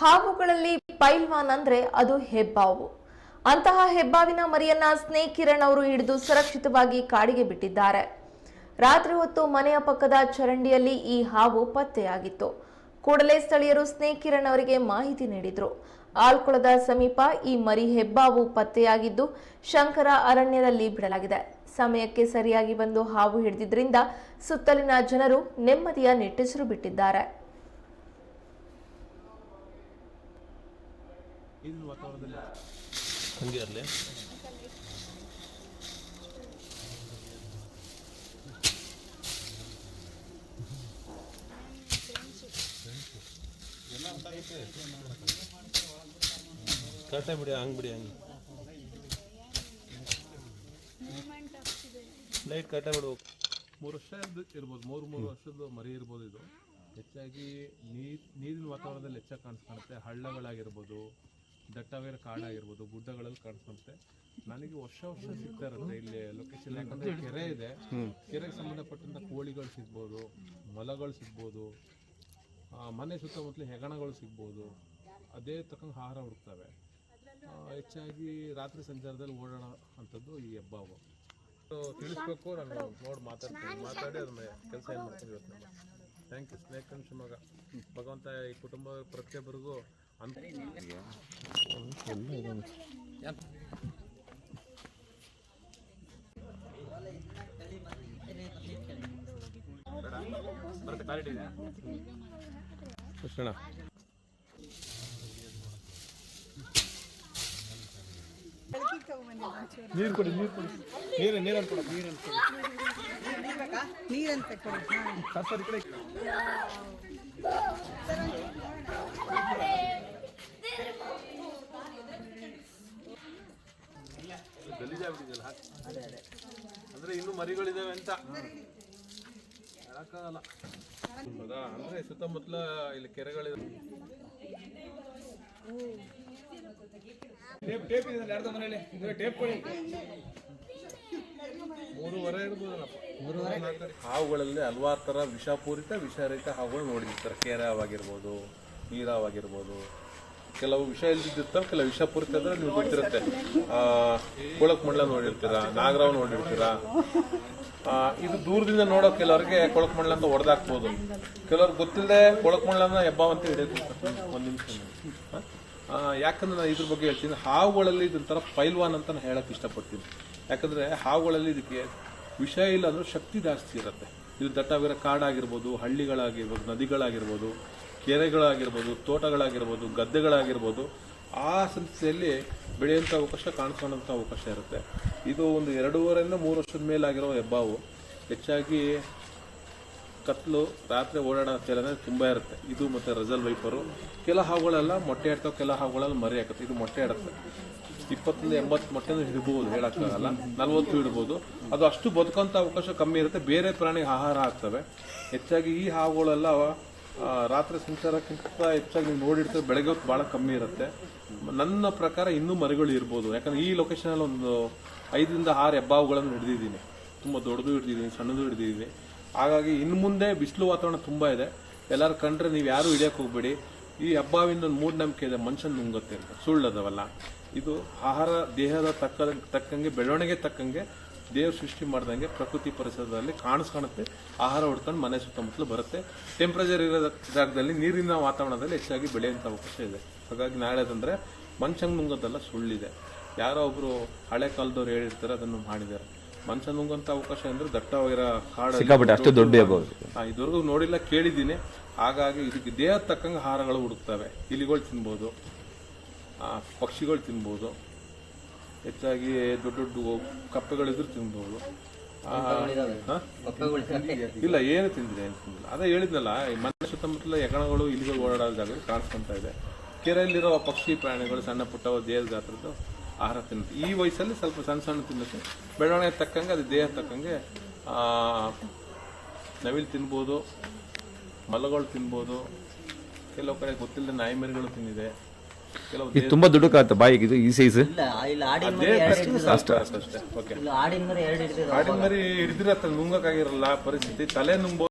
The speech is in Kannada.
ಹಾವುಗಳಲ್ಲಿ ಪೈಲ್ವಾನ್ ಅಂದ್ರೆ ಅದು ಹೆಬ್ಬಾವು. ಅಂತಹ ಹೆಬ್ಬಾವಿನ ಮರಿಯನ್ನ ಸ್ನೇಕ್ ಕಿರಣ್ ಅವರು ಹಿಡಿದು ಸುರಕ್ಷಿತವಾಗಿ ಕಾಡಿಗೆ ಬಿಟ್ಟಿದ್ದಾರೆ. ರಾತ್ರಿ ಹೊತ್ತು ಮನೆಯ ಪಕ್ಕದ ಚರಂಡಿಯಲ್ಲಿ ಈ ಹಾವು ಪತ್ತೆಯಾಗಿತ್ತು. ಕೂಡಲೇ ಸ್ಥಳೀಯರು ಸ್ನೇಕ್ ಕಿರಣ್ ಅವರಿಗೆ ಮಾಹಿತಿ ನೀಡಿದ್ರು. ಆಲ್ಕೊಳದ ಸಮೀಪ ಈ ಮರಿ ಹೆಬ್ಬಾವು ಪತ್ತೆಯಾಗಿದ್ದು ಶಂಕರ ಅರಣ್ಯದಲ್ಲಿ ಬಿಡಲಾಗಿದೆ. ಸಮಯಕ್ಕೆ ಸರಿಯಾಗಿ ಬಂದು ಹಾವು ಹಿಡಿದಿದ್ದರಿಂದ ಸುತ್ತಲಿನ ಜನರು ನೆಮ್ಮದಿಯ ನಿಟ್ಟುಸಿರು ಬಿಟ್ಟಿದ್ದಾರೆ. ಈಗಿನ ವಾತಾವರಣದಲ್ಲಿ? ಹಂಗೆ ಇರಲಿ. ಕರೆಕ್ಟಾಗಿ ಬಿಡಿ ಹಂಗೆ ಬಿಡಿ ಹಂಗೆ. ಲೈಟ್ ಕರೆಕ್ಟಾಗಿ ಬಿಡು ಮೂರು ವರ್ಷ ಇರ್ಬೋದು- ಮೂರು ಮೂರು ವರ್ಷದ ಮರಿ ಇರ್ಬೋದು ಇದು. ಹೆಚ್ಚಾಗಿ ನೀರ್ ನೀರಿನ ವಾತಾವರಣದಲ್ಲಿ ಹೆಚ್ಚಾಗಿ ಕಾಣಿಸ್ಕೊಳುತ್ತೆ ಹಳ್ಳಗಳಾಗಿರ್ಬೋದು ದಟ್ಟವೇರ ಕಾಡಾಗಿರ್ಬೋದು ಗುಡ್ಡಗಳಲ್ಲಿ ಕಾಣಿಸುತ್ತೆ ನನಗೆ ವರ್ಷ ವರ್ಷ ಸಿಗ್ತಾ ಇರುತ್ತೆ ಇಲ್ಲಿ ಲೊಕೇಶನ್ ಯಾಕಂದ್ರೆ ಕೆರೆ ಇದೆ. ಕೆರೆಗೆ ಸಂಬಂಧಪಟ್ಟಂತ ಕೋಳಿಗಳು ಸಿಗ್ಬೋದು, ಮೊಲಗಳು ಸಿಗ್ಬೋದು ಮನೆ ಸುತ್ತಮುತ್ತಲ ಹೆಗಣಗಳು ಸಿಗ್ಬೋದು. ಅದೇ ತಕ್ಕಂಗೆ ಆಹಾರ ಹುಡುಕ್ತವೆ. ಹೆಚ್ಚಾಗಿ ರಾತ್ರಿ ಸಂಚಾರದಲ್ಲಿ ಓಡೋಣ ಅಂಥದ್ದು ಈ ಹೆಬ್ಬಾವು ತಿಳಿಸ್ಬೇಕು, ನಾನು ನೋಡಿ ಮಾತಾಡ್ತೀನಿ. ಮಾತಾಡಿ ಅದನ್ನ ಕೆಲಸ ಏನು ಮಾಡ್ತೀನಿ ಇವತ್ತು. ಥ್ಯಾಂಕ್ ಯು ಸ್ನೇಕ್ ಶಿವಮೊಗ್ಗ ಭಗವಂತ ಈ ಕುಟುಂಬ ಪ್ರತಿಯೊಬ್ಬರಿಗೂ ಕೃಷ್ಣ ನೀರು ಕೊಡಿ. ನೀರು ಕೊಡಿ. ನೀರು ನೀರನ್ನು ಕೊಡ. ನೀರನ್ನು ಕೊಡಿ ನೀರಂತ ಕೊಡಿ. ಹಾ. ಸರ್ ಸರ್ ಈ ಕಡೆ ಗಲೀಜಾಗ್ಬಿಟ್ಟಿದೆಯಲ್ಲ ಹಾಕಿ. ಅಂದ್ರೆ ಇನ್ನೂ ಮರಿಗಳಿದಾವೆ ಅಂತ. ಹೇಳಕ್ಕಾಗಲ್ಲ. ಹೌದಾ ಅಂದ್ರೆ ಸುತ್ತಮುತ್ತಲ ಇಲ್ಲಿ ಕೆರೆಗಳಿದೆ. ಮೂರುವರೆ ಇರ್ಬೋದಲ್ಲಪ್ಪ ಹಾವುಗಳಲ್ಲಿ ಹಲವಾರು ಥರ ವಿಷಪೂರಿತ ವಿಷರಹಿತ ಹಾವುಗಳು ನೋಡಿರ್ತಾರೆ. ಕೇರಾವಾಗಿರ್ಬೋದು ನೀರಾವಾಗಿರ್ಬೋದು. ಕೆಲವು ವಿಷ ಇಲ್ದಿದ್ದಿರ್ತಾರೆ ಕೆಲವು ವಿಷಪೂರಿತ ಅಂದ್ರೆ ನೀವು ಗೊತ್ತಿರುತ್ತೆ ಕೊಳಕ್ ಮಂಡಲ ನೋಡಿರ್ತೀರಾ, ನಾಗರಾವ್ ನೋಡಿರ್ತೀರಾ. ಇದು ದೂರದಿಂದ ನೋಡೋ ಕೆಲವರಿಗೆ ಕೊಳಕ್ ಮಂಡಲ ಅಂತ ಹೊಡೆದಾಕ್ಬೋದು ಕೆಲವ್ರಿಗೆ ಗೊತ್ತಿಲ್ಲದೆ ಕೊಳಕ್ ಮಂಡಲನ ಹೆಬ್ಬಾವಂತ ಹಿಡಿಯೋದು ಒಂದು ನಿಮಿಷ ಯಾಕಂದ್ರೆ ನಾನು ಇದ್ರ ಬಗ್ಗೆ ಹೇಳ್ತೀನಿ. ಹಾವುಗಳಲ್ಲಿ ಇದೊಂಥರ ಪೈಲ್ವಾನ್ ಅಂತ ನಾನು ಹೇಳಕ್ ಇಷ್ಟಪಡ್ತೀನಿ. ಯಾಕಂದ್ರೆ ಹಾವುಗಳಲ್ಲಿ ಇದಕ್ಕೆ ವಿಷಯ ಇಲ್ಲ ಅಂದ್ರೆ ಶಕ್ತಿ ಜಾಸ್ತಿ ಇರುತ್ತೆ. ಇದು ದಟ್ಟವಿರೋ ಕಾಡಾಗಿರ್ಬೋದು, ಹಳ್ಳಿಗಳಾಗಿರ್ಬೋದು, ನದಿಗಳಾಗಿರ್ಬೋದು. ಕೆರೆಗಳಾಗಿರ್ಬೋದು, ತೋಟಗಳಾಗಿರ್ಬೋದು, ಗದ್ದೆಗಳಾಗಿರ್ಬೋದು, ಆ ಸಂಸ್ಥೆಯಲ್ಲಿ ಬೆಳೆಯುವಂಥ ಅವಕಾಶ ಕಾಣಿಸ್ಕೊಳ್ಳೋಂಥ ಅವಕಾಶ ಇರುತ್ತೆ. ಇದು ಒಂದು ಎರಡೂವರೆಯಿಂದ ಮೂರು ವರ್ಷದ ಮೇಲಾಗಿರೋ ಹೆಬ್ಬಾವು. ಹೆಚ್ಚಾಗಿ ಕತ್ಲು, ರಾತ್ರಿ ಓಡಾಡೋ ಚಲನೆ ತುಂಬ ಇರುತ್ತೆ. ಇದು ಮತ್ತು ರಜಲ್ ವೈಪರು ಕೆಲ ಹಾವುಗಳೆಲ್ಲ ಮೊಟ್ಟೆ ಇಡ್ತಾವೆ ಕೆಲ ಹಾವುಗಳಲ್ಲಿ ಮರಿ ಹಾಕುತ್ತೆ. ಇದು ಮೊಟ್ಟೆ ಇಡುತ್ತೆ ಇಪ್ಪತ್ತರಿಂದ ಎಂಬತ್ತು ಮೊಟ್ಟೆನೂ ಹಿಡ್ಬೋದು, ಹೇಳೋಕ್ಕಾಗಲ್ಲ. ನಲ್ವತ್ತು ಇಡ್ಬೋದು ಅದು ಅಷ್ಟು ಬದುಕೋಂಥ ಅವಕಾಶ ಕಮ್ಮಿ ಇರುತ್ತೆ. ಬೇರೆ ಪ್ರಾಣಿಗೆ ಆಹಾರ ಹಾಕ್ತವೆ ಹೆಚ್ಚಾಗಿ ಈ ಹಾವುಗಳೆಲ್ಲ ರಾತ್ರಿ ಸಂಚಾರಕ್ಕಿಂತ ಹೆಚ್ಚಾಗಿ ನೀವು ನೋಡಿರ್ತೀವಿ ಬೆಳಗ್ಗೆ ಹೊತ್ತು ಭಾಳ ಕಮ್ಮಿ ಇರುತ್ತೆ. ನನ್ನ ಪ್ರಕಾರ ಇನ್ನೂ ಮರಿಗಳು ಇರ್ಬೋದು. ಯಾಕಂದ್ರೆ ಈ ಲೊಕೇಶನಲ್ಲಿ ಒಂದು ಐದರಿಂದ ಆರು ಹೆಬ್ಬಾವುಗಳನ್ನು ಹಿಡಿದಿದ್ದೀನಿ. ತುಂಬ ದೊಡ್ಡದು ಹಿಡಿದಿದ್ದೀನಿ, ಸಣ್ಣದು ಹಿಡಿದಿದ್ದೀನಿ. ಹಾಗಾಗಿ ಇನ್ನು ಮುಂದೆ ಬಿಸಿಲು ವಾತಾವರಣ ತುಂಬ ಇದೆ. ಎಲ್ಲರೂ ಕಂಡ್ರೆ ನೀವು ಯಾರು ಹಿಡಿಯಕ್ಕೆ ಹೋಗ್ಬೇಡಿ. ಈ ಹಬ್ಬಾವಿಂದ ಒಂದು ಮೂಢನಂಬಿಕೆ ಇದೆ, ಮನುಷ್ಯನ ನುಂಗುತ್ತೆ ಅಂತ. ಸುಳ್ಳದವಲ್ಲ. ಇದು ಆಹಾರ ದೇಹದ ತಕ್ಕ ತಕ್ಕಂಗೆ, ಬೆಳವಣಿಗೆ ತಕ್ಕಂಗೆ ದೇವ್ರು ಸೃಷ್ಟಿ ಮಾಡ್ದಂಗೆ ಪ್ರಕೃತಿ ಪರಿಸರದಲ್ಲಿ ಕಾಣಿಸ್ಕೊಳುತ್ತೆ ಆಹಾರ ಹುಡ್ಕೊಂಡು ಮನೆ ಸುತ್ತಮುತ್ತಲು ಬರುತ್ತೆ. ಟೆಂಪ್ರೇಚರ್ ಇರೋ ಜಾಗದಲ್ಲಿ ನೀರಿನ ವಾತಾವರಣದಲ್ಲಿ ಹೆಚ್ಚಾಗಿ ಬೆಳೆಯುವಂಥ ಅವಕಾಶ ಇದೆ. ಹಾಗಾಗಿ ನಾಳೆದಂದರೆ ಮನುಷ್ಯಂಗೆ ನುಂಗೋದೆಲ್ಲ ಸುಳ್ಳಿದೆ. ಯಾರೋ ಒಬ್ರು ಹಳೆ ಕಾಲದವ್ರು ಹೇಳಿರ್ತಾರೆ ಅದನ್ನು ಮಾಡಿದ್ದಾರೆ. ಮನುಷ್ಯ ನುಂಗುವಂಥ ಅವಕಾಶ ಅಂದ್ರೆ ದಟ್ಟವಾಗಿರೋ ಕಾಡು ಅಷ್ಟು ದೊಡ್ಡ ಇದುವರೆಗೂ ನೋಡಿಲ್ಲ ಕೇಳಿದ್ದೀನಿ. ಹಾಗಾಗಿ ಇದಕ್ಕೆ ದೇಹ ತಕ್ಕಂಗೆ ಆಹಾರಗಳು ಹುಡುಕ್ತವೆ. ಇಲಿಗಳು ತಿನ್ಬೋದು ಆ, ಪಕ್ಷಿಗಳು ತಿನ್ಬೋದು. ಹೆಚ್ಚಾಗಿ ದೊಡ್ಡ ದೊಡ್ಡ ಕಪ್ಪೆಗಳಿದ್ರು ತಿನ್ಬೋದು? ಇಲ್ಲ ಏನು ತಿಂದಿದೆ ಏನು ತಿಂದಿಲ್ಲ. ಅದೇ ಹೇಳಿದ್ನಲ್ಲ ಈ ಮನೆ ಸುತ್ತಮುತ್ತಲ ಯಕಣಗಳು ಇಲಿಗಳು ಓಡಾಡೋ ಜಾಗ ಕಾಣಿಸ್ಕೊಂತ ಇದೆ. ಕೆರೆಯಲ್ಲಿರೋ ಪಕ್ಷಿ ಪ್ರಾಣಿಗಳು ಸಣ್ಣ ಪುಟ್ಟ ದೇಹದ ಗಾತ್ರದ್ದು ಆಹಾರ ತಿನ್ನುತ್ತೆ. ಈ ವಯಸ್ಸಲ್ಲಿ ಸ್ವಲ್ಪ ಸಣ್ಣ ಸಣ್ಣ ತಿನ್ನುತ್ತೆ. ಬೆಳವಣಿಗೆ ತಕ್ಕಂಗೆ ಅದು ದೇಹ ತಕ್ಕಂಗೆ ಆ, ನವಿಲು ತಿನ್ಬೋದು ಮಲಗಳು ತಿನ್ಬೋದು. ಕೆಲವು ಕಡೆ ಗೊತ್ತಿಲ್ಲದೆ ನಾಯಿ ಮರಿಗಳು ತಿಂದಿದೆ. ಇದು ತುಂಬಾ ದುಡ್ಡಕ್ಕಾಗತ್ತೆ ಬಾಯಿಗೆ ಇದು ಈ ಸೈಜ್ ಇಲ್ಲ ಇಲ್ಲಿ ಆಡಿನ ಮರಿ ದೇಹ ಎರಡು ಹಿಡಿದಿರೋ ಅಷ್ಟೇ ಅಷ್ಟೇ ಓಕೆ ಇಲ್ಲ ಆಡಿನ ಮರಿ ಎರಡು ಹಿಡಿದಿರೋ ಆಡಿನ ಮರಿ ಹಿಡಿದಿರತ್ತೆ ನುಂಗಕ್ಕಾಗಿರಲ್ಲ ಪರಿಸ್ಥಿತಿ ತಲೆ ನುಂಗ್ಬೋದು.